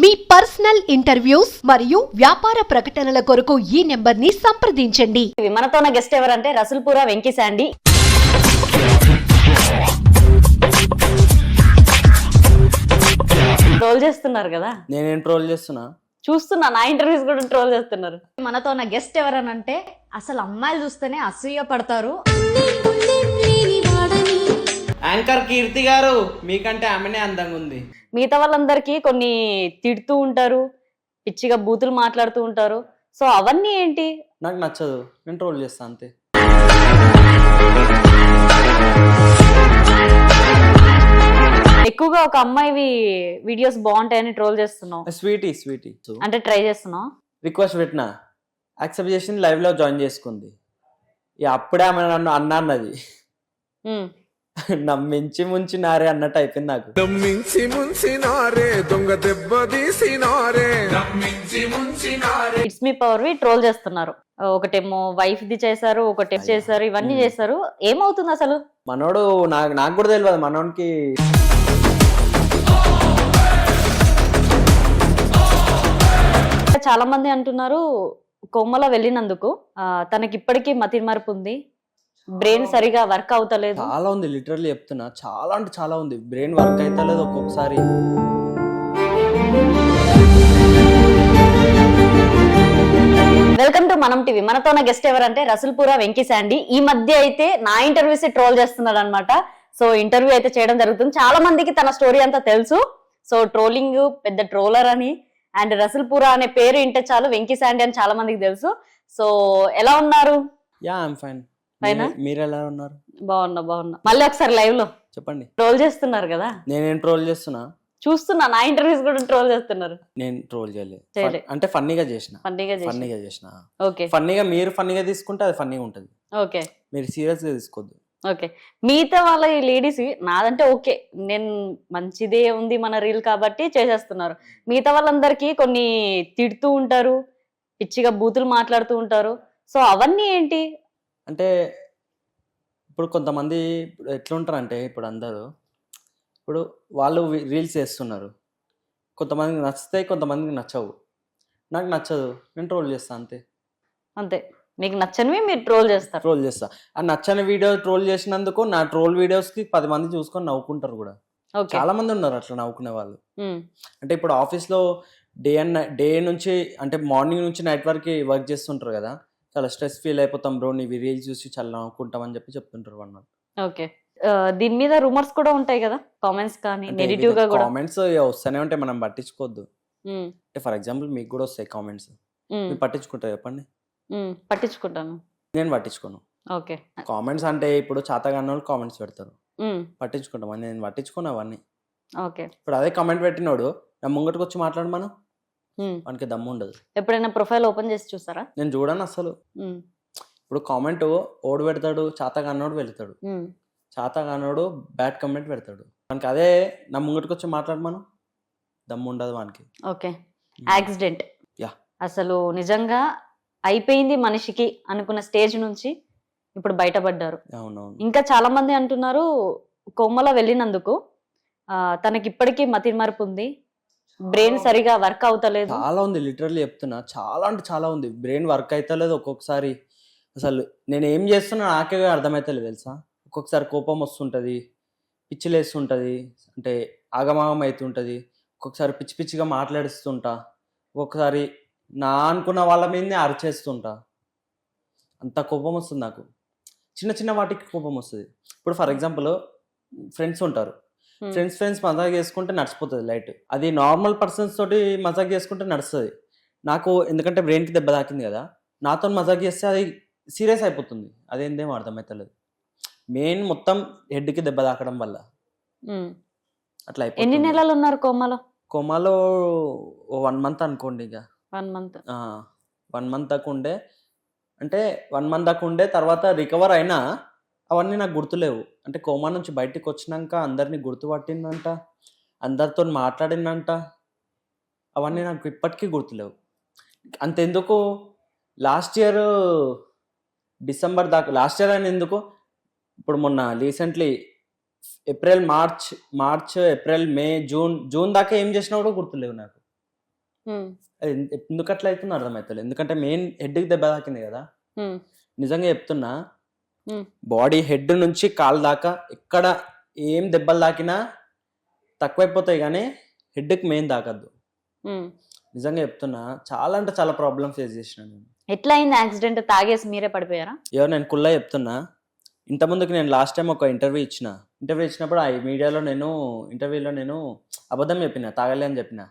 మీ personal interviews మరియు వ్యాపార ప్రకటనల కొరకు ఈ నెంబర్ని సంప్రదించండి. ఇవి మనతో ఉన్న గెస్ట్ ఎవరంటే రసుల్పుర వెంకీ శాండీ. ట్రోల్ చేస్తున్నారు కదా? నేనేం ట్రోల్ చేస్తున్నా? చూస్తున్నా నా ఇంటర్వ్యూస్ కూడా ట్రోల్ చేస్తున్నారు. మనతో ఉన్న గెస్ట్ ఎవరనంటే అసలు అమ్మాయిలు చూస్తేనే అసూయ పడతారు. యాంకర్ కీర్తి గారు మీకంటే ఆమెనే అందంగా ఉంది. మిగతా వాళ్ళందరికీ కొన్ని తిడుతూ ఉంటారు పిచ్చిగా బూతులు మాట్లాడుతూ ఉంటారు. సో అవన్నీ ఏంటి? నాకు నచ్చదు. నేను ట్రోల్ చేస్తా అంతే. ఎక్కువగా ఒక అమ్మాయివి వీడియోస్ బాగుంటాయని ట్రోల్ చేస్తున్నావు. Sweetie sweetie. అంటే ట్రై చేస్తున్నావు? రిక్వెస్ట్ పెట్టినా. యాక్సెప్ట్ చేసి లైవ్లో జాయిన్ చేసుకుంది. ఇక అప్పుడే ఆమె నన్ను అన్నా అన్నది ఉమ్. నమ్మించి ముంచి నారే అన్నట్టు అయిపోయింది నాకు. నమ్మించి ముంచినారే దొంగ దెబ్బ తీసినారే it's me power we troll చేస్తున్నారు. ఒకటేమో వైఫ్ ది చేశారు ఒకటి చేశారు ఇవన్నీ చేశారు. ఏమవుతుంది అసలు? మనోడు నాకు నాకు కూడా తెలియదు మనోడికి చాలా మంది అంటున్నారు కొమ్మల వెళ్ళినందుకు. తనకి ఇప్పటికీ మతి మార్పు ఉంది. బ్రెయిన్ సరిగా వర్క్ అవుతలేదు. చాలా ఉంది లిటరల్లీ చెప్తున్నా. చాలా అంటే చాలా ఉంది. బ్రెయిన్ వర్క్ అయితే లేదు ఒక్కొక్కసారి. వెల్కమ్ టు మనం టీవీ మనతో ఉన్న గెస్ట్ ఎవరంటే రసుల్పుర వెంకీ శాండీ. ఈ మధ్య అయితే నా ఇంటర్వ్యూస్ ట్రోల్ చేస్తున్నారు అనమాట సో ఇంటర్వ్యూ అయితే చేయడం జరుగుతుంది. చాలా మందికి తన స్టోరీ అంతా తెలుసు. సో ట్రోలింగ్ పెద్ద ట్రోలర్ అని. అండ్ రసుల్పుర అనే పేరు ఇంటే చాలు వెంకీ శాండీ అని చాలా మందికి తెలుసు. సో ఎలా ఉన్నారు? Yeah I'm fine? మీరు ఎలా ఉన్నారు? బాగున్నా బాగున్నా. మళ్ళీ ఒకసారి లైవ్లో. చెప్పండి. ట్రోల్ చేస్తున్నారు కదా? నేనేం ట్రోల్ చేస్తున్నా? చూస్తున్నా నా ఇంటర్వ్యూస్ కూడా ట్రోల్ చేస్తున్నారు. నేను ట్రోల్ చేయలేదు చేయలే. అంటే ఫన్నీగా చేసిన. చేసి ఫన్నీగా చేసిన. ఓకే ఫన్నీగా మీరు ఫన్నీగా తీసుకుంటే అది ఫన్నీగా ఉంటుంది. ఓకే మీరు సీరియస్గా తీసుకోవద్దు ఓకే మిగతా వాళ్ళ ఈ లేడీస్ నాదంటే ఓకే నేను మంచిదే ఉంది మన రీల్ కాబట్టి చేసేస్తున్నారు. మిగతా వాళ్ళందరికీ కొన్ని తిడుతూ ఉంటారు పిచ్చిగా బూతులు మాట్లాడుతూ ఉంటారు. సో అవన్నీ ఏంటి? అంటే ఇప్పుడు కొంతమంది ఇప్పుడు ఎట్లుంటారంటే ఇప్పుడు అందరూ ఇప్పుడు వాళ్ళు రీల్స్ చేస్తున్నారు. కొంతమందికి నచ్చుతాయి కొంతమందికి నచ్చవు. నాకు నచ్చదు నేను ట్రోల్ చేస్తా అంతే. అంతే. మీకు నచ్చనివి మీరు ట్రోల్ చేస్తారు. ట్రోల్ చేస్తా. ఆ నచ్చని వీడియో ట్రోల్ చేసినందుకు నా ట్రోల్ వీడియోస్కి పది మంది చూసుకొని నవ్వుకుంటారు కూడా. చాలా మంది ఉన్నారు అట్లా నవ్వుకునే వాళ్ళు. అంటే ఇప్పుడు ఆఫీస్లో డే అండ్ డే నుంచి అంటే మార్నింగ్ నుంచి నైట్ వరకు వర్క్ చేస్తుంటారు కదా. చాలా స్ట్రెస్ ఫీల్ అయిపోతాం బ్రో నీ రీల్స్ చూసి చాలా నవ్వుకుంటాం అని చెప్పి చెప్తుంటారు వాళ్ళు ఓకే. దీని మీద రూమర్స్ కూడా ఉంటాయి కదా? కామెంట్స్ కానీ నెగిటివ్గా కూడా. కామెంట్స్ వస్తూనే ఉంటే మనం పట్టించుకోవద్దు. అంటే ఫర్ ఎగ్జాంపుల్ మీకు కూడా వస్తాయి కామెంట్స్ మీరు పట్టించుకుంటారు చెప్పండి? పట్టించుకుంటాను. నేను పట్టించుకోను. ఓకే. కామెంట్స్ అంటే ఇప్పుడు చాతగాన్న వాళ్ళు కామెంట్స్ పెడతారు. పట్టించుకుంటాం అని నేను పట్టించుకోను అవన్నీ. ఓకే. ఇప్పుడు అదే కామెంట్ పెట్టినోడు నా ముంగటికి వచ్చి మాట్లాడు మనం. వానికి దమ్ము ఉండదు. ఎప్పుడైనా ప్రొఫైల్ ఓపెన్ చేసి చూసారా నేను చూడను అసలు ఇప్పుడు కామెంట్ ఓడు పెడతాడు చాతగాన్నోడు వెళ్తాడు. ఉమ్, చాతగానోడు బ్యాడ్ కమెంట్ పెడతాడు. మనకి అదే నా ముంగటికి వచ్చి మాట్లాడు మనం. దమ్ము ఉండదు వానికి. ఓకే. యాక్సిడెంట్. యా. అసలు నిజంగా అయిపోయింది మనిషికి అనుకున్న స్టేజ్ నుంచి ఇప్పుడు బయటపడ్డారు. ఇంకా చాలా మంది అంటున్నారు కొమ్మల వెళ్ళినందుకు తనకి ఇప్పటికీ మతి మార్పు ఉంది. బ్రెయిన్ సరిగా వర్క్ అవుతలేదు. చాలా ఉంది లిటరల్లీ చెప్తున్నా. చాలా అంటే చాలా ఉంది. బ్రెయిన్ వర్క్ అవుతలేదు ఒక్కొక్కసారి. అసలు నేను ఏం చేస్తున్నా నాకే అర్థమవుతలేదు తెలుసా? ఒక్కొక్కసారి కోపం వస్తుంటుంది పిచ్చిలేస్తుంటుంది అంటే ఆగమాగం అవుతుంటుంది ఒక్కొక్కసారి పిచ్చి పిచ్చిగా మాట్లాడిస్తుంటా. ఒక్కొక్కసారి నా అనుకున్న వాళ్ళ మీదనే అరిచేస్తుంటా. అంత కోపం వస్తుంది నాకు. చిన్న చిన్న వాటికి కోపం వస్తుంది. ఇప్పుడు ఫర్ ఎగ్జాంపుల్ ఫ్రెండ్స్ ఉంటారు. ఫ్రెండ్స్ ఫ్రెండ్స్ మజాక్ చేసుకుంటే నడిచిపోతుంది లైట్. అది నార్మల్ పర్సన్స్ తోటి మజాక్ చేసుకుంటే నడుస్తుంది. నాకు ఎందుకంటే బ్రెయిన్కి దెబ్బ తాకింది కదా నాతో మజాక్ చేస్తే అది సీరియస్ అయిపోతుంది. అదేందేమో అర్థమవుతలేదు మెయిన్ మొత్తం హెడ్కి దెబ్బ తాకడం వల్ల. ఉమ్. అట్లా ఎన్ని నెలలు ఉన్నారు కోమలో? కోమాలో ఓ వన్ మంత్ అనుకోండి ఇక. One month. వన్ మంత్ దాకా ఉండే. అంటే వన్ మంత్ దాకా ఉండే తర్వాత రికవర్ అయినా అవన్నీ నాకు గుర్తులేవు. అంటే కోమా నుంచి బయటికి వచ్చినాక అందరినీ గుర్తుపట్టిందంట అందరితో మాట్లాడిందంట. అవన్నీ నాకు ఇప్పటికీ గుర్తులేవు. అంతెందుకు? లాస్ట్ ఇయర్ డిసెంబర్ దాకా లాస్ట్ ఇయర్ అని ఎందుకు? ఇప్పుడు మొన్న recently April March March April May June June దాకా ఏం చేసినా కూడా గుర్తులేవు నాకు. ఉమ్, అది ఎన్- ఎందుకు అట్లా అవుతుందో అర్థమవుతుంది ఎందుకంటే మెయిన్ హెడ్కి దెబ్బ తాకింది కదా. నిజంగా చెప్తున్నా బాడీ హెడ్ నుంచి కాలు దాకా ఎక్కడ ఏం దెబ్బలు తాకినా తక్కువైపోతాయి కానీ హెడ్కి మెయిన్ తాకద్దు. నిజంగా చెప్తున్నా చాలా అంటే చాలా ప్రాబ్లమ్ ఫేస్ చేసిన నేను. ఎట్లా అయింది యాక్సిడెంట్? తాగేసి మీరే పడిపోయారా? ఎవరు నేను కుల్లా చెప్తున్నా ఇంత ముందుకు నేను లాస్ట్ టైం ఒక ఇంటర్వ్యూ ఇచ్చిన. ఇంటర్వ్యూ ఇచ్చినప్పుడు ఆ మీడియాలో నేను ఇంటర్వ్యూలో నేను అబద్ధం చెప్పిన తాగలే అని చెప్పిన.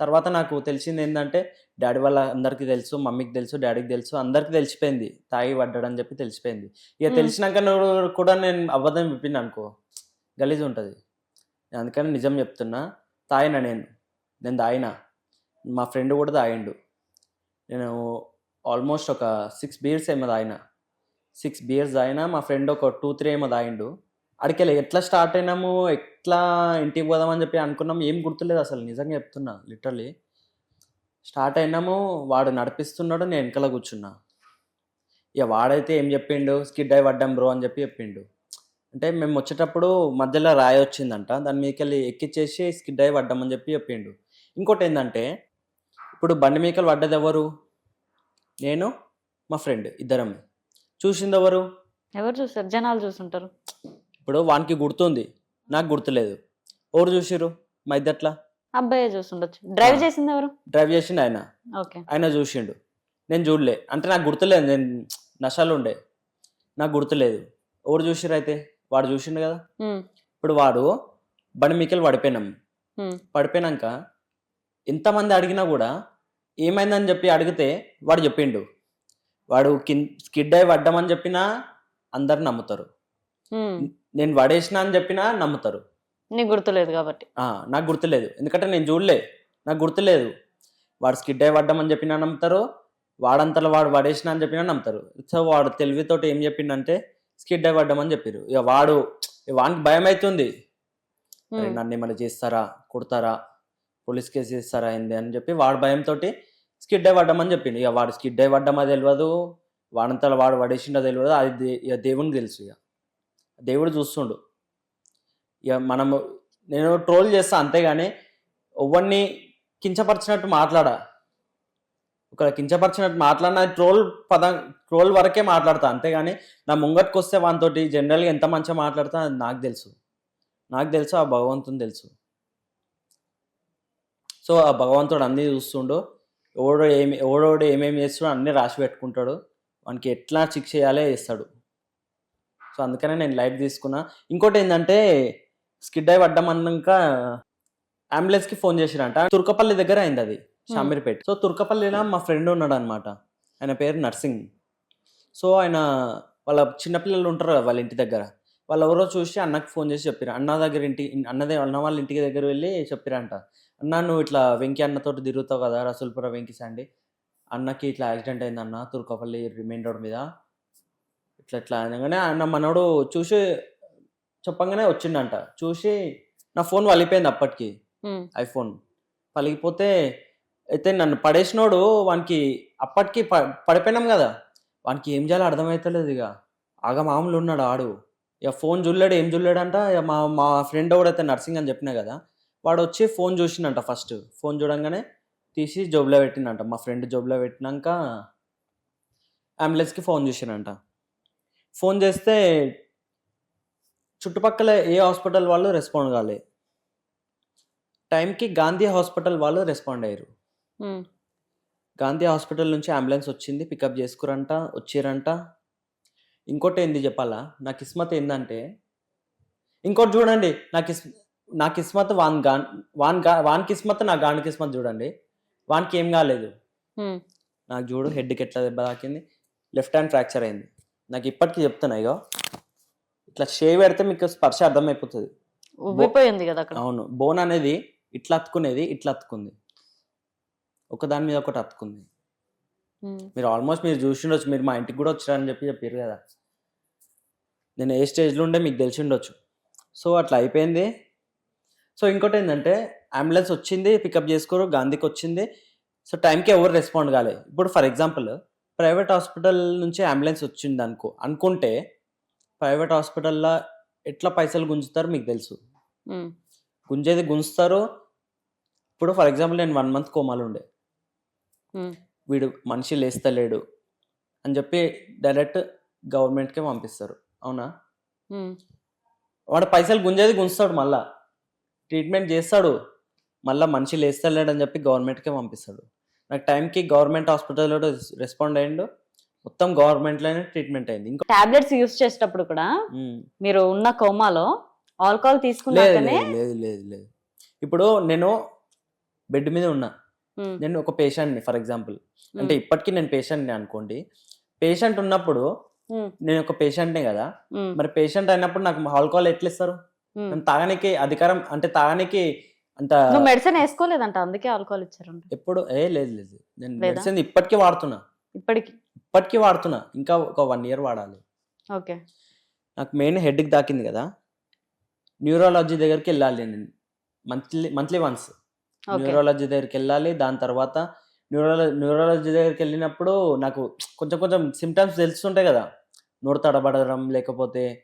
తర్వాత నాకు తెలిసింది ఏంటంటే డాడీ వాళ్ళ అందరికీ తెలుసు మమ్మీకి తెలుసు డాడీకి తెలుసు అందరికీ తెలిసిపోయింది తాగి పడ్డాడని చెప్పి తెలిసిపోయింది. ఇక. తెలిసినాక కూడా నేను అబద్ధం చెప్పిన అనుకో గలీజ్ ఉంటుంది. అందుకని నిజం చెప్తున్నా తాగిన నేను నేను తాగిన. మా ఫ్రెండ్ కూడా తాగిండు. నేను ఆల్మోస్ట్ ఒక సిక్స్ బీర్స్ ఏమో తాగిన. సిక్స్ బియర్స్ తాగినా మా ఫ్రెండ్ ఒక టూ త్రీ ఏమో తాగిండు. అడికెళ్ళి ఎట్లా స్టార్ట్ అయినాము ఎట్లా ఇంటికి పోదామని చెప్పి అనుకున్నాం ఏం గుర్తులేదు అసలు నిజంగా చెప్తున్నా లిటరలీ స్టార్ట్ అయినాము వాడు నడిపిస్తున్నాడు నేను వెనకల కూర్చున్నా. ఇక వాడైతే ఏం చెప్పిండు స్కిడ్ అయి పడ్డాం బ్రో అని చెప్పి చెప్పిండు. అంటే మేము వచ్చేటప్పుడు మధ్యలో రాయి వచ్చిందంట దాని మీదకెళ్ళి ఎక్కిచ్చేసి స్కిడ్ అయి పడ్డామని చెప్పి చెప్పిండు. ఇంకోటి ఏంటంటే ఇప్పుడు బండి మీకలు పడ్డది ఎవరు? నేను మా ఫ్రెండ్ ఇద్దరం చూసింది ఎవరు? ఎవరు చూస్తారు? జనాలు చూసుంటారు ఇప్పుడు వానికి గుర్తుంది. నాకు గుర్తులేదు. ఎవరు చూసిర్రు? మా ఇద్దట్లా? అబ్బాయే చూసుండొచ్చు. డ్రైవ్. చేసింది ఎవరు? డ్రైవ్ చేసిండు ఆయన. ఓకే. ఆయన చూసిండు. నేను చూడలే. అంటే నాకు గుర్తులేదు. నేను నషాలు ఉండే. నాకు గుర్తులేదు. ఎవరు చూసిర్రు అయితే? వాడు చూసిండు కదా? ఇప్పుడు వాడు బండి మీకెళ్ళి పడిపోయినాం. పడిపోయినాక ఎంతమంది అడిగినా కూడా ఏమైందని చెప్పి అడిగితే వాడు చెప్పిండు. వాడు కిన్ స్కిడ్ అయి పడ్డామని చెప్పినా అందరు నమ్ముతారు. నేను పడేసిన అని చెప్పినా నమ్ముతారు. నీకు గుర్తులేదు కాబట్టి. నాకు గుర్తులేదు. ఎందుకంటే నేను చూడలే. నాకు గుర్తులేదు. వాడు స్కిడ్ అయి పడ్డామని చెప్పినా నమ్ముతారు. వాడంతలో వాడు పడేసిన అని చెప్పినా నమ్ముతారు. సో వాడు తెలివితోటి ఏం చెప్పిండంటే స్కిడ్ అయి పడ్డామని చెప్పారు ఇక వాడు వానికి భయం అవుతుంది నన్ను ఏమైనా చేస్తారా? కొడతారా? పోలీస్ కేసు చేస్తారా ఏంది అని చెప్పి వాడు భయంతో స్కిడ్ అయి పడ్డామని చెప్పిండు. ఇక వాడు స్కిడ్ అయి పడ్డామా తెలియదు వాడంతలో వాడు పడేసిండో తెలియదు అది ఇక దేవునికి తెలుసు ఇక దేవుడు చూస్తుండు. ఇక మనము నేను ట్రోల్ చేస్తా అంతేగాని ఎవరిని కించపరిచినట్టు మాట్లాడా? ఒక కించపరిచినట్టు మాట్లాడిన ట్రోల్ పదం ట్రోల్ వరకే మాట్లాడతా. అంతేగాని నా ముంగట్కి వస్తే వానితోటి జనరల్గా ఎంత మంచిగా మాట్లాడతా అది నాకు తెలుసు. నాకు తెలుసు ఆ భగవంతుని తెలుసు. సో ఆ భగవంతుడు అన్నీ చూస్తుండు. ఎవడో ఏమి ఎవడోడు ఏమేమి చేస్తాడో అన్నీ రాసి పెట్టుకుంటాడు. వానికి ఎట్లా శిక్ష చేయాలో చేస్తాడు. సో అందుకనే నేను లైట్ తీసుకున్నా. ఇంకోటి ఏంటంటే స్కిడ్ అయి పడ్డం అన్నాక అంబులెన్స్కి ఫోన్ చేసిరంట. తుర్కపల్లి దగ్గర అయింది అది షామీర్పేట్. సో తుర్కపల్లిలో మా ఫ్రెండ్ ఉన్నాడు అనమాట ఆయన పేరు నర్సింగ్. సో ఆయన వాళ్ళ చిన్నపిల్లలు ఉంటారు కదా వాళ్ళ ఇంటి దగ్గర. వాళ్ళు ఎవరో చూసి అన్నకి ఫోన్ చేసి చెప్పారు అన్న దగ్గర ఇంటి అన్నదే అన్న వాళ్ళ ఇంటికి దగ్గర వెళ్ళి చెప్పిరంట అన్న నువ్వు ఇట్లా వెంకీ అన్నతోటి తిరుగుతావు కదా రసూల్పుర వెంకీ సండి అన్నకి ఇట్లా యాక్సిడెంట్ అయింది అన్న తుర్కపల్లి రిమైన్ రోడ్ మీద. ఇట్లా ఇట్లా అనగానే అన్న మనోడు చూసి చెప్పంగానే వచ్చిండంట. చూసి నా ఫోన్ వలిపోయింది అప్పటికి. ఐఫోన్ పలిగిపోతే అయితే నన్ను పడేసినోడు వానికి అప్పటికి ప పడిపోయినాం కదా. వానికి ఏం చేయాలో అర్థమవుతలేదు ఇక ఆగ మామూలు ఉన్నాడు ఆడు. ఇక ఫోన్ చూడలేడు ఏం చూడలేడంట ఇక మా మా ఫ్రెండ్ ఎవడైతే నర్సింగ్ అని చెప్పినా కదా. వాడు వచ్చి ఫోన్ చూసిండంట ఫస్ట్. ఫోన్ చూడంగానే తీసి జోబులో పెట్టిండంట. మా ఫ్రెండ్ జోబులో పెట్టినాక అంబులెన్స్కి ఫోన్ చేసినంట ఫోన్ చేస్తే చుట్టుపక్కల ఏ హాస్పిటల్ వాళ్ళు రెస్పాండ్ కాలే. టైంకి గాంధీ హాస్పిటల్ వాళ్ళు రెస్పాండ్ అయ్యారు. ఉమ్, గాంధీ హాస్పిటల్ నుంచి అంబులెన్స్ వచ్చింది పికప్ చేసుకురంట వచ్చిరంట. ఇంకోటి ఏంది చెప్పాలా? నా కిస్మత్ ఏంటంటే ఇంకోటి చూడండి నా కిస్ నా కిస్మత్ వాన్గా వాన్గా వాన్ కిస్మత్ నా గాని కిస్మత్ చూడండి. వానికి ఏం కాలేదు. ఉమ్, నాకు చూడు హెడ్కి ఎట్లా దెబ్బ తాకింది. లెఫ్ట్ హ్యాండ్ ఫ్రాక్చర్ అయింది. నాకు ఇప్పటికీ చెప్తున్నా ఇగో. ఇట్లా షేవ్ పెడితే మీకు స్పర్శ అర్థమైపోతుంది. ఉబ్బిపోయింది కదా అక్కడ. అవును బోన్ అనేది ఇట్లా అతుకునేది ఇట్లా అతుకుంది ఒక దాని మీద ఒకటి అతుకుంది మీరు ఆల్మోస్ట్ మీరు చూసిండొచ్చు మీరు మా ఇంటికి కూడా వచ్చారని చెప్పి చెప్పారు కదా. నేను ఏ స్టేజ్లో ఉండే మీకు తెలిసి ఉండొచ్చు. సో అట్లా అయిపోయింది. సో ఇంకోటి ఏంటంటే అంబులెన్స్ వచ్చింది పికప్ చేసుకోరు గాంధీకి వచ్చింది. సో టైంకి ఎవరు రెస్పాండ్ కాలే. ఇప్పుడు ఫర్ ఎగ్జాంపుల్ ప్రైవేట్ హాస్పిటల్ నుంచి అంబులెన్స్ వచ్చింది అనుకో అనుకుంటే ప్రైవేట్ హాస్పిటల్లో ఎట్లా పైసలు గుంజుతారు మీకు తెలుసు. గుంజేది గుంజుతారు ఇప్పుడు ఫర్ ఎగ్జాంపుల్ నేను వన్ మంత్ కోమాలు ఉండే. వీడు మనిషి లేస్తలేడు అని చెప్పి డైరెక్ట్ గవర్నమెంట్కే పంపిస్తారు. అవునా? వాడు పైసలు గుంజేది గుంజుతాడు మళ్ళా. ట్రీట్మెంట్ చేస్తాడు మళ్ళీ మనిషి లేస్తలేడు అని చెప్పి గవర్నమెంట్కే పంపిస్తాడు. నాకు టైంకి గవర్నమెంట్ హాస్పిటల్లో రెస్పాండ్ అయ్యిండు. మొత్తం గవర్నమెంట్లోనే ట్రీట్మెంట్ అయింది. ఇంకా టాబ్లెట్స్ యూస్ చేసేటప్పుడు కూడా. మీరు ఉన్న కోమాలో ఆల్కహాల్ తీసుకున్నాకనే లేదు లేదు లేదు ఇప్పుడు నేను బెడ్ మీద ఉన్నా. నేను ఒక పేషెంట్ని ఫర్ ఎగ్జాంపుల్. అంటే ఇప్పటికీ నేను పేషెంట్ని అనుకోండి. పేషెంట్ ఉన్నప్పుడు నేను ఒక పేషెంట్నే కదా. మరి పేషెంట్ అయినప్పుడు నాకు ఆల్కహాల్ ఎట్లా ఇస్తారు? తాగనికి అధికారం అంటే తాగనికి అంత నువ్వు మెడిసిన్ వేసుకోలేదంట అందుకే ఆల్కహాల్ ఇచ్చారంట. ఎప్పుడు ఏ లేదు లేదు. నేను? మెడిసిన్ ఇప్పటికీ వాడుతున్నా. ఇప్పటికి? ఇప్పటికీ వాడుతున్నా. ఇంకా ఒక వన్ ఇయర్ వాడాలి. ఓకే. నాకు మెయిన్ హెడ్కి దాకింది కదా. న్యూరాలజీ దగ్గరికి వెళ్ళాలి నేను. మంత్లీ మంత్లీ వన్స్ న్యూరాలజీ దగ్గరికి వెళ్ళాలి. దాని తర్వాత న్యూరాలజీ న్యూరాలజీ దగ్గరికి వెళ్ళినప్పుడు నాకు కొంచెం కొంచెం సిమ్టమ్స్ తెలుస్తుంటాయి కదా. నోరు తడబడడం లేకపోతే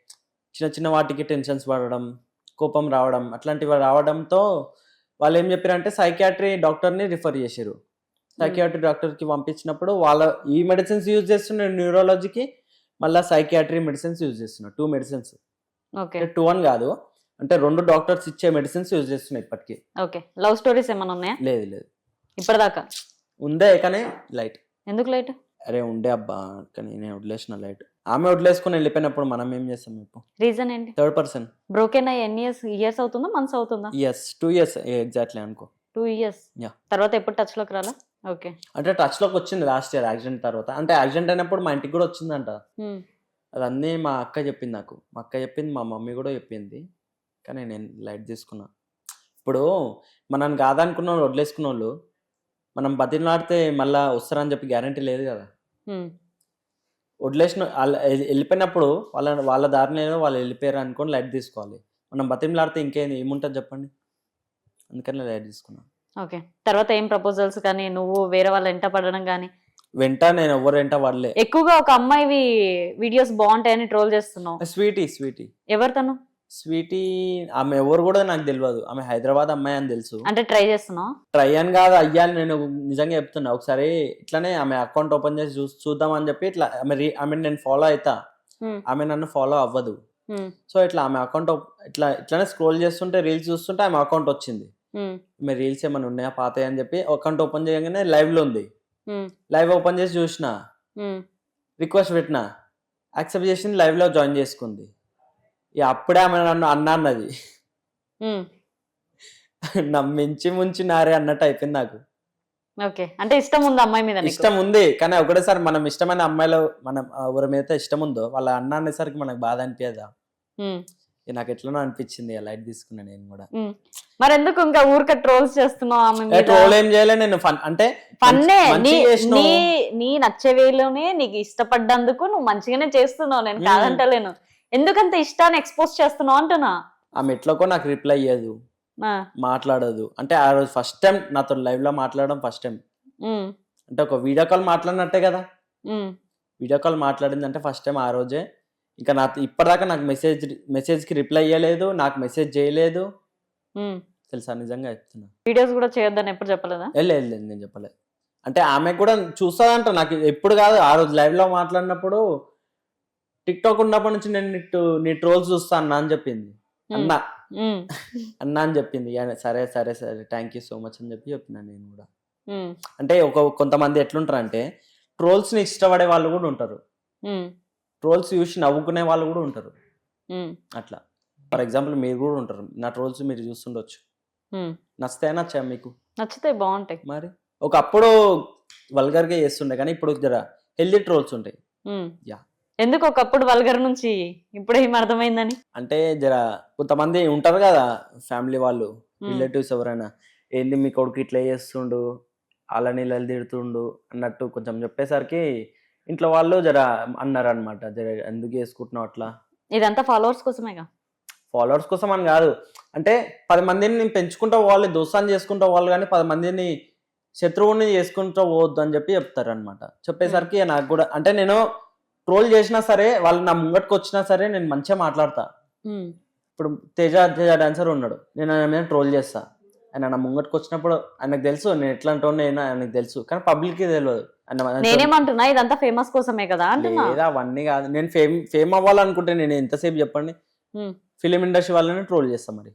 చిన్న చిన్న వాటికి టెన్షన్స్ పడడం కోపం రావడం అట్లాంటివి రావడంతో వాళ్ళు ఏం చెప్పారంటే సైకియాట్రీ డాక్టర్ని రిఫర్ చేశారు సైకియాట్రీ డాక్టర్కి పంపించినప్పుడు వాళ్ళ ఈ మెడిసిన్స్ యూజ్ చేస్తున్న న్యూరాలజీకి మళ్ళీ సైకియాట్రీ మెడిసిన్స్ యూజ్ చేస్తున్నారు. Two medicines okay. అంటే టూ అని కాదు. అంటే రెండు డాక్టర్స్ ఇచ్చే మెడిసిన్స్ యూజ్ చేస్తున్నాయి ఇప్పటికీ. ఓకే. లవ్ స్టోరీస్ ఏమైనా ఉన్నాయా? లేదు లేదు. ఇప్పటిదాకా? ఉందే కానీ లైట్. ఎందుకు లేట్? అరే ఉండే అబ్బా కానీ నేను వదిలేసిన లైట్. ఆమె వదిలేసుకుని వెళ్ళిపోయినప్పుడు మనం ఏం చేస్తాం ఇప్పుడు? రీజన్ ఏంటి? థర్డ్ పర్సన్ బ్రోకెన్ అయ్యి ఎన్ని ఇయర్స్ ఇయర్స్ అవుతుందా మంత్స్ అవుతుందా? ఇయర్స్ టూ ఇయర్స్ ఎగ్జాక్ట్లీ అనుకో. Two years. తర్వాత ఎప్పుడు టచ్లోకి రాలా? ఓకే అంటే టచ్లోకి వచ్చింది లాస్ట్ ఇయర్ యాక్సిడెంట్ తర్వాత. అంటే యాక్సిడెంట్ అయినప్పుడు మా ఇంటికి కూడా వచ్చిందంట. అదన్నీ మా అక్క చెప్పింది నాకు. మా అక్క చెప్పింది మా మమ్మీ కూడా చెప్పింది. కానీ నేను లైట్ తీసుకున్నా. ఇప్పుడు మనం కాదనుకున్న వాళ్ళు వదిలేసుకున్న వాళ్ళు మనం బతిలాడితే మళ్ళీ వస్తారని చెప్పి గ్యారంటీ లేదు కదా. వదిలేసిన వాళ్ళ వెళ్ళి- వెళ్ళిపోయినప్పుడు వాళ్ళ వాళ్ళ దారిని ఏదో వాళ్ళు వెళ్ళిపోయారు అనుకొని లైట్ తీసుకోవాలి. మనం బతిమలాడితే ఇంకేం ఏముంటుంది చెప్పండి? అందుకని లైట్ తీసుకున్నా. ఓకే. తర్వాత ఏం ప్రపోజల్స్ కానీ నువ్వు వేరే వాళ్ళ ఎంట పడడం కానీ? వెంట నేను ఎవరు వెంట పడలే. ఎక్కువగా ఒక అమ్మాయివి వీడియోస్ బాగుంటాయని ట్రోల్ చేస్తున్నావు. Sweetie sweetie. ఎవరు తను? స్వీటీ ఆమె ఎవరు కూడా నాకు తెలియదు ఆమె హైదరాబాద్ అమ్మాయి అని తెలుసు. అంటే ట్రై చేస్తున్నావు? ట్రై అని కాదు అయ్యా అని నేను నిజంగా చెప్తున్నా. ఒకసారి ఇట్లానే ఆమె అకౌంట్ ఓపెన్ చేసి చూ చూద్దాం అని చెప్పి ఇట్లా ఆమె ఆమె నేను ఫాలో అవుతా. ఆమె నన్ను ఫాలో అవ్వదు. సో ఇట్లా ఆమె అకౌంట్ ఇట్లా ఇట్లానే స్క్రోల్ చేస్తుంటే రీల్స్ చూస్తుంటే ఆమె అకౌంట్ వచ్చింది. ఆమె రీల్స్ ఏమైనా ఉన్నాయా? పాతాయి అని చెప్పి అకౌంట్ ఓపెన్ చేయగానే లైవ్లో ఉంది. లైవ్ ఓపెన్ చేసి చూసిన. రిక్వెస్ట్ పెట్టిన. యాక్సెప్ట్ చేసింది లైవ్లో జాయిన్ చేసుకుంది. ఇక అప్పుడే ఆమె నన్ను అన్నా అన్నది. నమ్మించి ముంచి నారే అన్నట్టు అయిపోయింది నాకు ఓకే అంటే ఇష్టం ఉంది అమ్మాయి మీద? ఇష్టం ఉంది కానీ ఒకటేసారి మనం ఇష్టమైన అమ్మాయిలు మనం ఎవరి మీద ఇష్టం ఉందో వాళ్ళ అన్న అనేసరికి మనకు బాధ అనిపించదా నాకు ఎట్లనో అనిపించింది లైట్ తీసుకున్నా నేను కూడా. మరి ఎందుకు ఇంకా ఊరిక ట్రోల్స్ చేస్తున్నావు ట్రోల్ ఏం చేయలే నేను ఫన్ అంటే మంచి- నీ మంచిగా చేసినావు. నీ నీ నచ్చే వేలోనే నీకు ఇష్టపడ్డందుకు నువ్వు మంచిగానే చేస్తున్నావు నేను. కాదంటలేను ఎందుకంత ఇష్టాన్ని ఎక్స్పోజ్ చేస్తున్నావు అంటున్నా? ఆమె ఎట్లకో నాకు రిప్లై ఇయ్యదు. ఆ, మాట్లాడదు. అంటే ఆ రోజు ఫస్ట్ టైం నాతో లైవ్లో మాట్లాడడం ఫస్ట్ టైం అంటే ఒక వీడియో కాల్ మాట్లాడినట్టే కదా? వీడియో కాల్ మాట్లాడింది అంటే ఫస్ట్ టైం ఆ రోజే. ఇంకా నా ఇప్పటిదాకా నాకు మెసేజ్ మెసేజ్కి రిప్లై ఇవ్వలేదు నాకు మెసేజ్ చేయలేదు. తెలుసా? నిజంగా చెప్తున్నా. వీడియోస్ కూడా చేయొద్దని ఎప్పుడు చెప్పలేదా? ఏ, లేదు లేదు నేను చెప్పలేదు అంటే ఆమె కూడా చూస్తుందంట నాకు ఎప్పుడు కాదు ఆ రోజు లైవ్లో మాట్లాడినప్పుడు టిక్ టాక్ ఉన్నప్పటి నుంచి నేను నీ ట్రో- నీ ట్రోల్స్ చూస్తా అన్నా అని చెప్పింది. అన్న. అన్నా అని చెప్పింది. "యా, సరే సరే సరే థ్యాంక్ యూ సో మచ్ అని చెప్పి చెప్పినా నేను కూడా. అంటే ఒక కొంతమంది ఎట్లుంటారు అంటే ట్రోల్స్ని ఇష్టపడే వాళ్ళు కూడా ఉంటారు. ట్రోల్స్ చూసి నవ్వుకునే వాళ్ళు కూడా ఉంటారు. అట్లా. ఫర్ ఎగ్జాంపుల్ మీరు కూడా ఉంటారు. నా ట్రోల్స్ మీరు చూస్తుండొచ్చు. నచ్చితే నచ్చా మీకు? నచ్చితే బాగుంటాయి. మరి? ఒకప్పుడు వల్గర్గా చేస్తుండే కానీ ఇప్పుడు జర హెల్దీ ట్రోల్స్ ఉంటాయి. యా. ఎందుకు ఒకప్పుడు వల్గర్ నుంచి ఇప్పుడు ఏం అర్థమైందని? అంటే జర కొంతమంది ఉంటారు కదా ఫ్యామిలీ వాళ్ళు. రిలేటివ్స్ ఎవరైనా ఏంది మీ కొడుకు ఇట్లా చేస్తుండు అలా నీళ్ళు తిడుతుండు అన్నట్టు కొంచెం చెప్పేసరికి ఇంట్లో వాళ్ళు జర అన్నారు అనమాట జర ఎందుకు చేసుకుంటున్నావు అట్లా? ఇదంతా ఫాలోవర్స్ కోసమేగా? ఫాలోవర్స్ కోసం అని కాదు. అంటే పది మందిని పెంచుకుంటా పోవాలి దోస్తాన్ని చేసుకుంటా పోవాలి కానీ పది మందిని శత్రువుని చేసుకుంటూ పోవద్దు అని చెప్పి చెప్తారు అనమాట చెప్పేసరికి నాకు కూడా అంటే నేను ట్రోల్ చేసినా సరే వాళ్ళు నా ముంగట్కి వచ్చినా సరే నేను మంచిగా మాట్లాడతా. ఇప్పుడు తేజ తేజ డాన్సర్ ఉన్నాడు. నేను ఆయన మీద ట్రోల్ చేస్తా. ఆయన నా ముంగటికి వచ్చినప్పుడు ఆయనకు తెలుసు నేను ఎట్లా అంటాను నేను ఆయనకు తెలుసు. కానీ పబ్లిక్ తెలియదు. నేనేమంటున్నా ఇదంతా ఫేమస్ కోసమే కదా లేదా అవన్నీ కాదు. నేను ఫేమ్ ఫేమ్ అవ్వాలనుకుంటే నేను ఎంతసేపు చెప్పండి? ఫిలిం ఇండస్ట్రీ వాళ్ళని ట్రోల్ చేస్తాను మరి.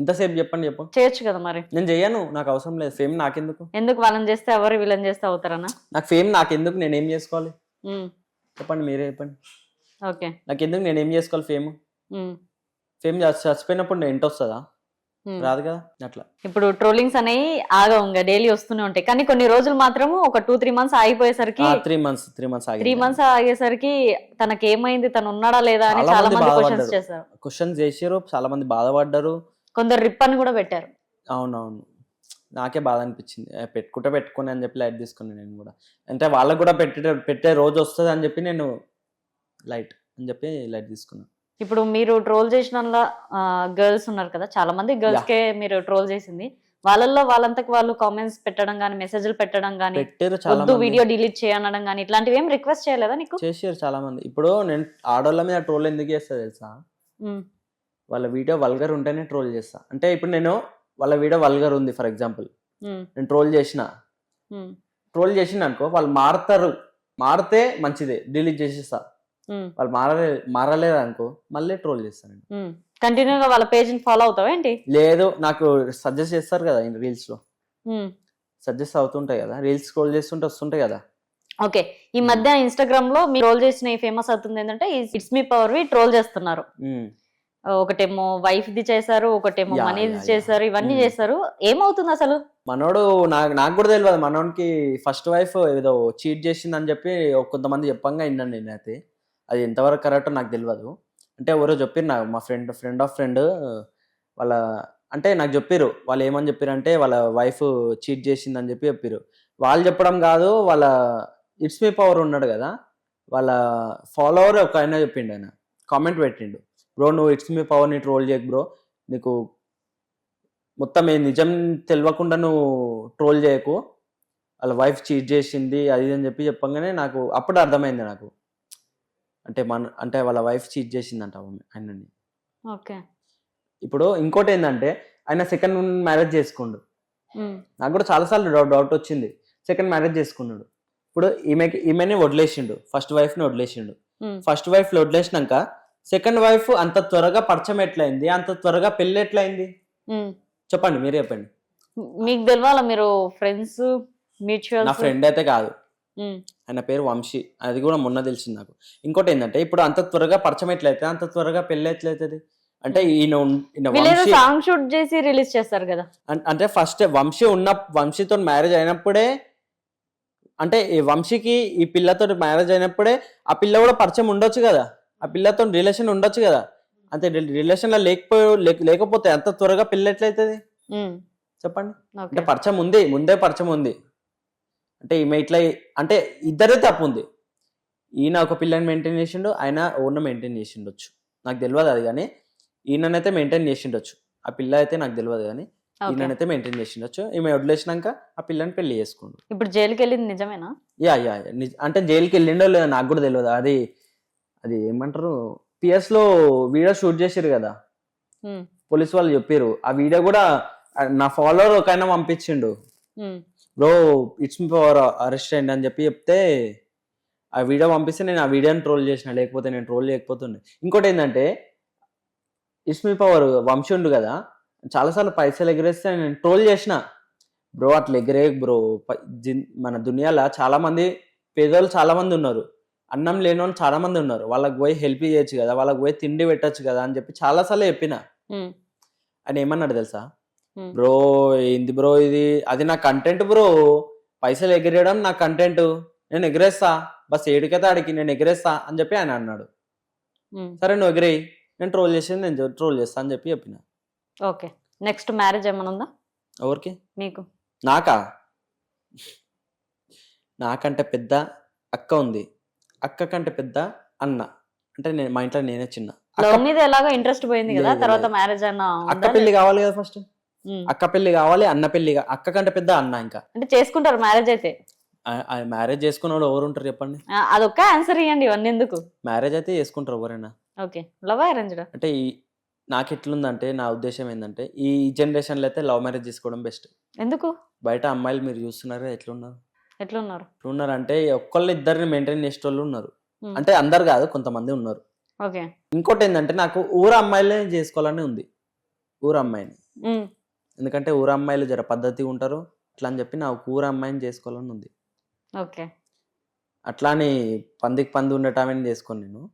ఎంతసేపు చెప్పండి చెప్పు. చేయొచ్చు కదా మరి. నేను చెయ్యను నాకు అవసరం లేదు. ఫేమ్ నాకెందుకు? ఎందుకు వాళ్ళని చేస్తే ఎవరు వీళ్ళని చేస్తే అవుతారనా నాకు ఫేమ్ నాకెందుకు? నేను ఏం చేసుకోవాలి చెప్పండి మీరే చెప్పండి. ఓకే. నాకు ఎందుకు నేను ఏం చేసుకోవాలి ఫేమ్? ఫేమ్ చచ్చిపోయినప్పుడు నేను ఇంటి వస్తుందా. రాదు కదా అట్లా. ఇప్పుడు ట్రోలింగ్స్ అనేవి ఆగవు ఇంకా డైలీ వస్తూనే ఉంటాయి. కానీ కొన్ని రోజులు మాత్రం ఒక two three months ఆగిపోయేసరికి three months three months three months ఆగేసరికి తనకి ఏమైంది తను ఉన్నాడా లేదా అని చాలా మంది క్వశ్చన్స్. చేశారు. క్వశ్చన్స్ చేసారు చాలా మంది బాధపడ్డారు. కొందరు రిప్ అని కూడా పెట్టారు. అవునవును. నాకే బాధ అనిపించింది. పెట్టుకుంటే పెట్టుకుని అని చెప్పి లైట్ తీసుకున్నాను నేను కూడా. అంటే వాళ్ళకు కూడా పెట్టే పెట్టే రోజు వస్తుంది అని చెప్పి నేను లైట్ అని చెప్పి లైట్ తీసుకున్నాను ఇప్పుడు మీరు ట్రోల్ చేసిన గర్ల్స్ ఉన్నారు కదా చాలా మంది గర్ల్స్. కే మీరు ట్రోల్ చేసింది. వాళ్ళల్లో వాళ్ళంతకు వాళ్ళు కామెంట్స్ పెట్టడం కానీ మెసేజ్లు పెట్టడం కానీ పెట్టారు చాలా వద్దు వీడియో డిలీట్ చేయనడం కానీ ఇట్లాంటివి ఏం రిక్వెస్ట్ చేయలేదా నీకు? చేసారు చాలా మంది. ఇప్పుడు నేను ఆడోళ్ళ మీద ట్రోల్ ఎందుకు చేస్తా తెలుసా? వాళ్ళ వీడియో వల్గర్ ఉంటేనే ట్రోల్ చేస్తా. అంటే ఇప్పుడు నేను వాళ్ళ వీడియో వల్గర్ ఉంది ఫర్ ఎగ్జాంపుల్ ఉమ్, నేను ట్రోల్ చేసిన. ట్రోల్ చేసిన అనుకో వాళ్ళు మారుతారు. మారితే మంచిదే డిలీట్ చేసేస్తా. ఉమ్, వాళ్ళు మారలే మారలేరు అనుకో మళ్ళీ ట్రోల్ చేస్తాను. కంటిన్యూగా వాళ్ళ పేజ్ని ఫాలో అవుతావా ఏంటి? లేదు నాకు సజెస్ట్ చేస్తారు కదా రీల్స్లో. సజెస్ట్ అవుతుంటాయి కదా రీల్స్ స్క్రోల్ చేస్తుంటే వస్తుంటాయి కదా. ఓకే ఈ మధ్య ఇన్స్టాగ్రామ్లో మీరు ట్రోల్ చేసిన ఫేమస్ అవుతుంది ఏంటంటే it's me power we troll చేస్తున్నారు. ఒకటేమో వైఫ్ ది చేశారు ఒకటేమో మనీది. చేశారు ఇవన్నీ. చేశారు. ఏమవుతుంది అసలు? మనోడు నాకు నాకు కూడా తెలియదు మనోడికి ఫస్ట్ వైఫ్ ఏదో చీట్ చేసిందని చెప్పి ఒక కొంతమంది చెప్పంగా విన్నాను నేనైతే. అది ఎంతవరకు కరెక్టో నాకు తెలియదు అంటే ఎవరో చెప్పారు నాకు మా ఫ్రెండ్ ఫ్రెండ్ ఆఫ్ ఫ్రెండ్ వాళ్ళ అంటే నాకు చెప్పారు వాళ్ళు ఏమని చెప్పారు అంటే వాళ్ళ వైఫ్ చీట్ చేసిందని చెప్పి చెప్పారు వాళ్ళు చెప్పడం కాదు వాళ్ళ ఇట్స్ మీ పవర్ ఉన్నాడు కదా వాళ్ళ ఫాలోవర్ ఒక ఆయన చెప్పిండు ఆయన కామెంట్ పెట్టిండు. బ్రో నువ్వు ఇట్స్ మీ పవర్ని ట్రోల్ చేయకు బ్రో నీకు మొత్తం ఏ నిజం తెలియకుండా నువ్వు ట్రోల్ చేయకు. వాళ్ళ వైఫ్ చీట్ చేసింది అది అని చెప్పి చెప్పంగానే నాకు అప్పుడు అర్థమైంది నాకు. అంటే మన అంటే వాళ్ళ వైఫ్ చీట్ చేసిందంట ఆయనని. ఓకే. ఇప్పుడు ఇంకోటి ఏంటంటే ఆయన సెకండ్ మ్యారేజ్ చేసుకుండు. నాకు కూడా చాలాసార్లు డౌట్ డౌట్ వచ్చింది. సెకండ్ మ్యారేజ్ చేసుకున్నాడు. ఇప్పుడు ఈమెకి ఈమెని వదిలేసిండు. ఫస్ట్ వైఫ్ని వదిలేసిండు. ఫస్ట్ వైఫ్ వదిలేసినాక సెకండ్ వైఫ్ అంత త్వరగా పరిచయం ఎట్లయింది? అంత త్వరగా పెళ్ళి ఎట్లయింది? చెప్పండి మీరే చెప్పండి. మీకు తెలవాలా మీరు ఫ్రెండ్స్ నా మ్యూచువల్స్ ఫ్రెండ్ అయితే కాదు. ఆయన పేరు వంశీ. అది కూడా మొన్న తెలిసింది నాకు. ఇంకోటి ఏంటంటే ఇప్పుడు అంత త్వరగా పరిచయం ఎట్లయితే అంత త్వరగా పెళ్ళి ఎట్లయితుంది? అంటే ఈయన సాంగ్ షూట్ చేసి రిలీజ్ చేస్తారు కదా. అంటే ఫస్ట్ వంశీ ఉన్న వంశీతో మ్యారేజ్ అయినప్పుడే అంటే ఈ వంశీకి ఈ పిల్లతో మ్యారేజ్ అయినప్పుడే ఆ పిల్ల కూడా పరిచయం ఉండొచ్చు కదా? ఆ పిల్లతో రిలేషన్ ఉండొచ్చు కదా. అంతే రిలేషన్లో లేకపో లేక- లేకపోతే అంత త్వరగా పెళ్ళి ఎట్లయితుంది? చెప్పండి. అంటే పరిచయం ఉంది ముందే పరిచయం ఉంది. అంటే ఈమె ఇట్లా అంటే ఇద్దరే తప్పు ఉంది. ఈయన ఒక పిల్లని మెయింటైన్ చేసిండు ఆయన ఓన్న మెయింటైన్ చేసిండొచ్చు. నాకు తెలియదు అది కానీ ఈయననైతే మెయింటైన్ చేసిండొచ్చు. ఆ పిల్ల అయితే నాకు తెలియదు కానీ. ఈయననైతే మెయింటైన్ చేసిండొచ్చు. ఈమె వదిలేసినాక ఆ పిల్లని పెళ్ళి చేసుకుండు. ఇప్పుడు జైలుకి వెళ్ళింది నిజమేనా? యా యా అంటే జైలుకి వెళ్ళిండో లేదో నాకు కూడా తెలియదు అది అది ఏమంటారు? పిఎస్లో వీడియో షూట్ చేసారు కదా. పోలీస్ వాళ్ళు చెప్పారు ఆ వీడియో కూడా నా ఫాలోవర్ ఒక ఆయన పంపించిండు బ్రో ఇట్స్ పవర్ అరెస్ట్ అయ్యండి అని చెప్పి చెప్తే ఆ వీడియో పంపిస్తే నేను ఆ వీడియోని ట్రోల్ చేసిన. లేకపోతే నేను ట్రోల్ చేయకపోతుండే. ఇంకోటి ఏంటంటే ఇట్స్ మీ పవర్ వంశీ ఉండు కదా చాలాసార్లు పైసలు ఎగిరేస్తే నేను ట్రోల్ చేసిన. బ్రో అట్లా ఎగిరే బ్రో. మన దునియాలో చాలా మంది పేదోళ్ళు చాలా మంది ఉన్నారు. అన్నం లేని వాళ్ళు చాలా మంది ఉన్నారు. వాళ్ళకి పోయి హెల్ప్ చేయొచ్చు కదా వాళ్ళకి పోయి తిండి పెట్టొచ్చు కదా అని చెప్పి చాలాసార్లు చెప్పిన. ఆయన ఏమన్నాడు తెలుసా. బ్రో ఏంది బ్రో ఇది? అది నా కంటెంట్ బ్రో. పైసలు ఎగిరేయడం నా కంటెంట్ నేను ఎగిరేస్తా. బస్ ఏడికైతే ఆడికి నేను ఎగిరేస్తా అని చెప్పి ఆయన అన్నాడు. సరే నువ్వు ఎగిరేయి. నేను ట్రోల్ చేసేది నేను ట్రోల్ చేస్తా అని చెప్పి చెప్పిన. ఓకే. నెక్స్ట్ మ్యారేజ్ ఏమైనా ఉందా? ఎవరికి? మీకు? నాకా? నాకంటే పెద్ద అక్క ఉంది. అక్క కంటే పెద్ద అన్న. అంటే నేను మా ఇంట్లో నేనే చిన్న. లవ్ మీద ఎలాగో ఇంట్రెస్ట్ పోయింది కదా? తర్వాత. మ్యారేజ్ అన్నా అక్క? పెళ్ళి కావాలి కదా ఫస్ట్ అక్క పెళ్ళి కావాలి అన్న పెళ్ళి అక్క కంటే పెద్ద అన్న ఇంకా. అంటే చేసుకుంటారు మ్యారేజ్ అయితే? మ్యారేజ్ చేసుకున్నాడు ఎవరు ఉంటారు చెప్పండి? అదొక్క ఆన్సర్ ఇవ్వండి ఇవన్నీ ఎందుకు? మ్యారేజ్ అయితే చేసుకుంటారు ఎవరైనా. ఓకే. లవ్ అరేంజ్డ్ అంటే ఈ నాకు ఎట్లుందంటే నా ఉద్దేశం ఏంటంటే ఈ జనరేషన్లో అయితే లవ్ మ్యారేజ్ చేసుకోవడం బెస్ట్ ఎందుకు? బయట అమ్మాయిలు మీరు చూస్తున్నారు ఎట్లున్నారు? ఎట్లున్నారు? ఎట్లున్నారు అంటే ఒక్కళ్ళు ఇద్దరిని మెయింటైన్ చేసేటోళ్ళు ఉన్నారు. Hmm. అంటే అందరు కాదు కొంతమంది ఉన్నారు. ఓకే. ఇంకోటి ఏంటంటే నాకు ఊర అమ్మాయిలే చేసుకోవాలని ఉంది. ఊర అమ్మాయిని. ఎందుకంటే ఊర అమ్మాయిలు జర పద్ధతిగా ఉంటారు. అట్లా అని చెప్పి నాకు ఊర అమ్మాయిని చేసుకోవాలని ఉంది. ఓకే. అట్లా అని పందికి పంది ఉండటమని చేసుకోను నేను.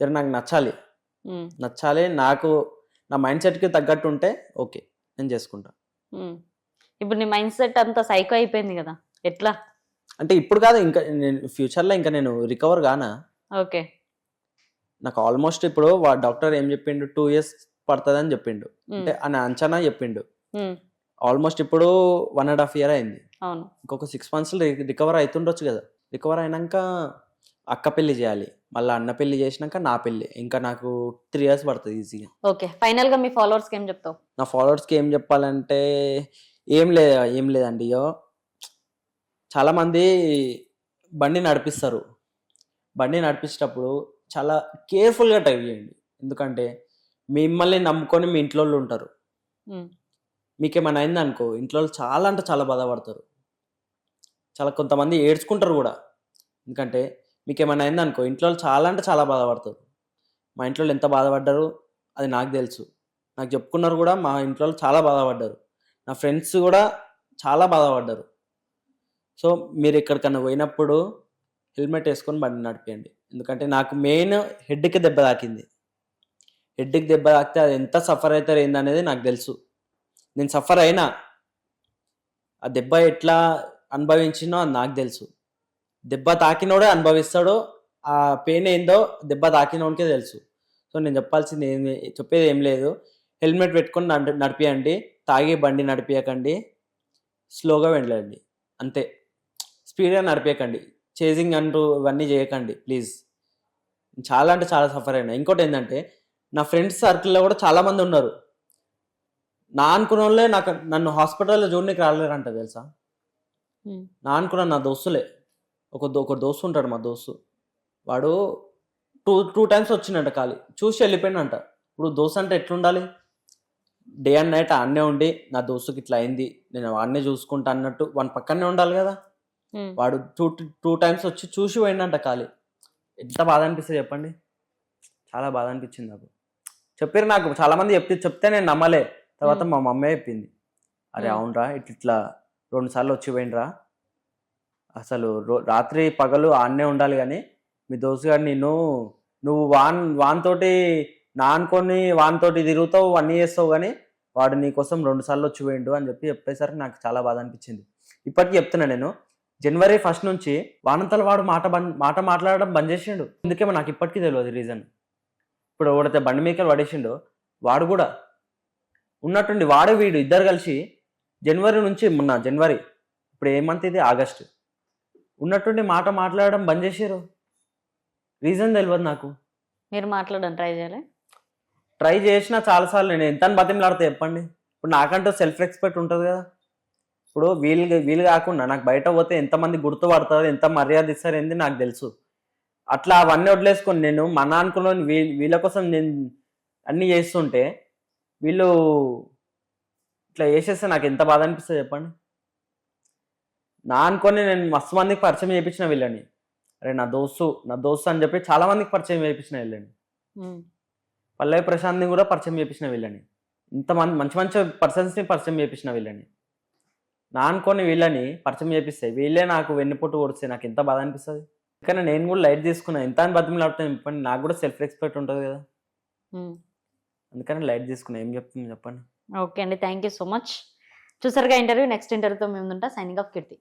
జర నాకు నచ్చాలి. నచ్చాలి నాకు నా మైండ్ సెట్కి తగ్గట్టు ఉంటే ఓకే నేను చేసుకుంటా. ఉమ్. ఇప్పుడు నీ మైండ్ సెట్ అంతా సైకో అయిపోయింది కదా? ఎట్లా? అంటే ఇప్పుడు కాదు ఇంకా నేను ఫ్యూచర్లో ఇంకా నేను రికవర్ కానా? ఓకే. నాకు ఆల్మోస్ట్ ఇప్పుడు వా డాక్టర్ ఏం చెప్పిండు? టూ ఇయర్స్ పడుతుంది అని చెప్పిండు అంటే అని అంచనా చెప్పిండు. ఆల్మోస్ట్ ఇప్పుడు వన్ అండ్ హాఫ్ ఇయర్ అయింది. అవును. ఇంకొక సిక్స్ మంత్స్ రికవర్ అవుతుండొచ్చు కదా. రికవర్ అయినాక అక్క పెళ్ళి చేయాలి. మళ్ళీ అన్న పెళ్ళి చేసినాక నా పెళ్ళి. ఇంకా నాకు త్రీ ఇయర్స్ పడుతుంది ఈజీగా. ఓకే. ఫైనల్గా మీ ఫాలోవర్స్కి ఏం చెప్తావు? నా ఫాలోవర్స్కి ఏం చెప్పాలంటే ఏం లేదు ఏం లేదండి చాలామంది బండి నడిపిస్తారు. బండి నడిపించేటప్పుడు చాలా కేర్ఫుల్గా డ్రైవ్ చేయండి. ఎందుకంటే మిమ్మల్ని నమ్ముకొని మీ ఇంట్లో వాళ్ళు ఉంటారు మీకేమైనా అయింది అనుకో ఇంట్లో వాళ్ళు చాలా అంటే చాలా బాధపడతారు. చాలా కొంతమంది ఏడ్చుకుంటారు కూడా. ఎందుకంటే మీకేమైనా అయింది అనుకో ఇంట్లో చాలా అంటే చాలా బాధపడతారు. మా ఇంట్లో వాళ్ళు ఎంత బాధపడ్డారు అది నాకు తెలుసు. నాకు చెప్పుకున్నారు కూడా మా ఇంట్లో వాళ్ళు చాలా బాధపడ్డారు. నా ఫ్రెండ్స్ కూడా చాలా బాధపడ్డారు. సో మీరు ఎక్కడికన్నా పోయినప్పుడు హెల్మెట్ వేసుకొని బండి నడిపేయండి. ఎందుకంటే నాకు మెయిన్ హెడ్కి దెబ్బ తాకింది. హెడ్కి దెబ్బ తాకితే అది ఎంత సఫర్ అవుతారు ఏందనేది నాకు తెలుసు. నేను సఫర్ అయినా ఆ దెబ్బ ఎట్లా అనుభవించినో అది నాకు తెలుసు. దెబ్బ తాకినోడే అనుభవిస్తాడో ఆ పెయిన్ ఏందో దెబ్బ తాకినోడికే తెలుసు. సో నేను చెప్పాల్సింది ఏం చెప్పేది ఏం లేదు. హెల్మెట్ పెట్టుకొని నడిపియండి. తాగి బండి నడిపించకండి స్లోగా వెళ్ళండి. అంతే. స్పీడ్గా నడిపియకండి. చేజింగ్ అంటూ ఇవన్నీ చేయకండి ప్లీజ్. చాలా అంటే చాలా సఫర్ అయినా. ఇంకోటి ఏంటంటే నా ఫ్రెండ్స్ సర్కిల్లో కూడా చాలా మంది ఉన్నారు. నా అనుకున్న వాళ్ళే నాకు నన్ను హాస్పిటల్లో చూడడానికి రాలేరంట తెలుసా? నా అనుకున్న నా దోస్తులే. ఒక దో- ఒక దోస్తు ఉంటాడు మా దోస్తు. వాడు టూ టూ టైమ్స్ వచ్చిండంట ఖాళీ. చూసి వెళ్ళిపోయినంట ఇప్పుడు దోస్తు అంటే ఎట్లుండాలి? డే అండ్ నైట్ ఆడనే ఉండి నా దోస్తుకి ఇట్లా అయింది నేను వాడినే చూసుకుంటా అన్నట్టు. వాని పక్కనే ఉండాలి కదా. వాడు టూ టూ టైమ్స్ వచ్చి చూసి పోయిండంట ఖాళీ. ఎంత బాధ అనిపిస్తుంది చెప్పండి? చాలా బాధ అనిపించింది నాకు. చెప్పారు నాకు చాలా మంది చెప్తే చెప్తే నేను నమ్మలే. తర్వాత. మా మమ్మీ చెప్పింది. అరే. అవునరా ఇట్లా ఇట్లా రెండు సార్లు వచ్చి పోయినరా అసలు రాత్రి పగలు ఆడనే ఉండాలి కానీ మీ దోస్తు గారు నేను నువ్వు వాన్ వాన్ తోటి నా అనుకొని వాన్ తోటి తిరుగుతావు అన్నీ చేస్తావు కానీ వాడు నీ కోసం రెండు సార్లు వచ్చి పోయిండు అని చెప్పి చెప్పేసరికి నాకు చాలా బాధ అనిపించింది. ఇప్పటికీ చెప్తున్నా నేను. జనవరి ఫస్ట్ నుంచి వానంతల వాడు మాట మాట మాట్లాడడం బంద్ చేసిండు. ఎందుకేమో నాకు ఇప్పటికీ తెలియదు రీజన్ ఇప్పుడు ఎవడైతే బండి మీకలు పడేసిండో వాడు కూడా ఉన్నట్టుండి వాడు వీడు ఇద్దరు కలిసి జనవరి నుంచి మొన్న జనవరి ఇప్పుడు ఏ మంత్ ఇది? ఆగస్ట్. ఉన్నట్టుండి మాట మాట్లాడడం బంద్ చేసారు రీజన్ తెలియదు నాకు. మీరు మాట్లాడడం ట్రై చేయాలి? ట్రై చేసినా చాలాసార్లు నేను ఎంత బతిమలాడితే చెప్పండి. ఇప్పుడు నాకంటూ సెల్ఫ్ రెస్పెక్ట్ ఉంటుంది కదా. ఇప్పుడు వీలు వీలు కాకుండా నాకు బయట పోతే ఎంతమంది గుర్తుపడతారు ఎంత మర్యాద ఇస్తారు ఏంది నాకు తెలుసు. అట్లా అవన్నీ వదిలేసుకొని నేను మన అనుకున్న వీళ్ళ కోసం నేను అన్నీ చేస్తుంటే వీళ్ళు ఇట్లా చేసేస్తే నాకు ఎంత బాధ అనిపిస్తుంది చెప్పండి? నా అనుకొని నేను మస్తు మందికి పరిచయం చేయించిన వీళ్ళని. అరే నా దోస్తు నా దోస్తు అని చెప్పి చాలా మందికి పరిచయం చేయించిన వీళ్ళని. పల్లవి ప్రశాంత్ని కూడా పరిచయం చేపించిన వీళ్ళని. ఇంతమంది మంచి మంచి పర్సన్స్ని పరిచయం చేపించిన వీళ్ళని. నా అనుకోని వీళ్ళని పరిచయం చేపిస్తే వీళ్ళే నాకు వెన్నుపోటు కొడితే నాకు ఎంత బాధ అనిపిస్తుంది? కానీ నేను కూడా లైట్ తీసుకున్నా ఎంత అని బతిమలాడుతాను చెప్పండి నాకు కూడా సెల్ఫ్ రెస్పెక్ట్ ఉంటుంది కదా. అందుకని లైట్ తీసుకున్నా ఏం చెప్తుంది చెప్పండి. ఓకే అండి థ్యాంక్ యూ సో మచ్ చూసారుగా ఇంటర్వ్యూ నెక్స్ట్ ఇంటర్వ్యూతో మేము ఉంటా సైనింగ్ ఆఫ్ కీర్తి.